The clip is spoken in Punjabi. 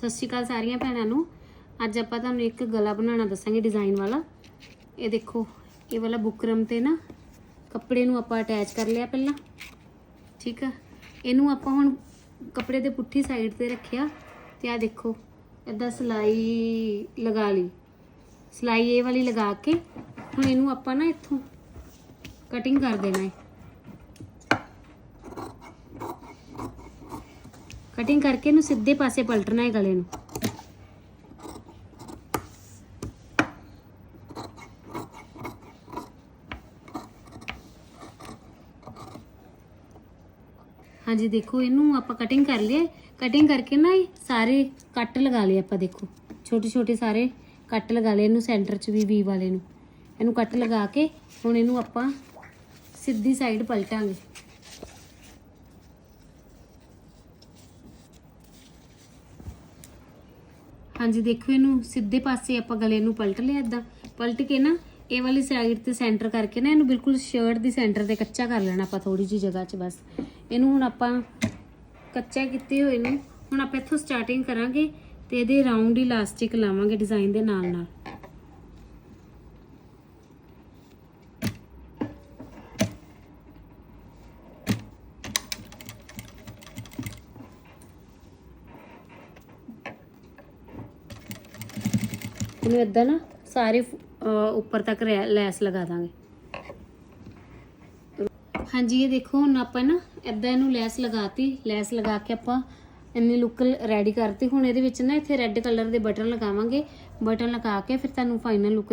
ਸਤਿ ਸ਼੍ਰੀ ਅਕਾਲ ਸਾਰੀਆਂ ਭੈਣਾਂ ਨੂੰ। ਅੱਜ ਆਪਾਂ ਤੁਹਾਨੂੰ ਇੱਕ ਗਲਾ ਬਣਾਉਣਾ ਦੱਸਾਂਗੇ ਡਿਜ਼ਾਈਨ ਵਾਲਾ। ਇਹ ਦੇਖੋ, ਇਹ ਵਾਲਾ ਬੁਕਰਮ ਤੇ ਨਾ ਕੱਪੜੇ ਨੂੰ ਆਪਾਂ ਅਟੈਚ ਕਰ ਲਿਆ ਪਹਿਲਾਂ। ਠੀਕ ਆ? ਇਹਨੂੰ ਆਪਾਂ ਹੁਣ ਕੱਪੜੇ ਦੇ ਪੁੱਠੀ ਸਾਈਡ ਤੇ ਰੱਖਿਆ ਤੇ ਆ ਦੇਖੋ ਇਦਾਂ ਸਲਾਈ ਲਗਾ ਲਈ। ਸਲਾਈ ਇਹ ਵਾਲੀ ਲਗਾ ਕੇ ਹੁਣ ਇਹਨੂੰ ਆਪਾਂ ਨਾ ਇੱਥੋਂ ਕਟਿੰਗ ਕਰ ਦੇਣਾ ਹੈ। ਕਟਿੰਗ ਕਰਕੇ ਇਹਨੂੰ ਸਿੱਧੇ ਪਾਸੇ ਪਲਟਣਾ ਹੈ ਗਲੇ ਨੂੰ। ਹਾਂਜੀ, ਦੇਖੋ, ਇਹਨੂੰ ਆਪਾਂ ਕਟਿੰਗ ਕਰ ਲਿਆ ਕਟਿੰਗ ਕਰਕੇ ਨਾ ਇਹ ਸਾਰੇ ਕੱਟ ਲਗਾ ਲਏ ਆਪਾਂ, ਦੇਖੋ। ਛੋਟੇ ਛੋਟੇ ਸਾਰੇ ਕੱਟ ਲਗਾ ਲਏ ਇਹਨੂੰ ਸੈਂਟਰ 'ਚ ਵੀ ਵੀ ਵਾਲੇ ਨੂੰ। ਇਹਨੂੰ ਕੱਟ ਲਗਾ ਕੇ ਹੁਣ ਇਹਨੂੰ ਆਪਾਂ ਸਿੱਧੀ ਸਾਈਡ ਪਲਟਾਂਗੇ। ਹਾਂਜੀ, ਦੇਖੋ ਇਹਨੂੰ ਸਿੱਧੇ ਪਾਸੇ ਆਪਾਂ ਗਲੇ ਨੂੰ ਪਲਟ ਲਿਆ ਇਦਾਂ ਪਲਟ ਕੇ ਨਾ, ਇਹ ਵਾਲੀ ਸਾਈਡ ਤੇ ਸੈਂਟਰ ਕਰਕੇ ਨਾ, ਇਹਨੂੰ ਬਿਲਕੁਲ ਸ਼ਰਟ ਦੀ ਸੈਂਟਰ ਤੇ ਕੱਚਾ ਕਰ ਲੈਣਾ ਆਪਾਂ ਥੋੜੀ ਜੀ ਜਗ੍ਹਾ 'ਚ ਬਸ। ਇਹਨੂੰ ਹੁਣ ਆਪਾਂ ਕੱਚਾ ਕੀਤੇ ਹੋਏ ਨੂੰ, ਹੁਣ ਆਪਾਂ ਇੱਥੋਂ ਸਟਾਰਟਿੰਗ ਕਰਾਂਗੇ ਤੇ ਇਹਦੇ ਰਾਉਂਡ ਇਲਾਸਟਿਕ ਲਾਵਾਂਗੇ ਡਿਜ਼ਾਈਨ ਦੇ ਨਾਲ ਨਾਲ ਇਹਨੂੰ ਇਦਾਂ ਨਾ ਸਾਰੇ ਅਹ, ਉੱਪਰ ਤੱਕ ਲੈਸ ਲਗਾ ਦਾਂਗੇ। ਹਾਂਜੀ ਇਹ ਦੇਖੋ ਹੁਣ ਆਪਾਂ ਨਾ ਇਦਾਂ ਇਹਨੂੰ ਲੈਸ ਲਗਾਤੀ। ਲੈਸ ਲਗਾ ਕੇ ਆਪਾਂ ਇੰਨੀ ਲੁੱਕ ਰੈਡੀ ਕਰਤੀ। ਹੁਣ ਇਹਦੇ ਵਿੱਚ ਨਾ ਇੱਥੇ ਰੈੱਡ ਕਲਰ ਦੇ ਬਟਨ ਲਗਾਵਾਂਗੇ। ਬਟਨ ਲਗਾ ਕੇ ਫਿਰ ਤੁਹਾਨੂੰ ਫਾਈਨਲ ਲੁੱਕ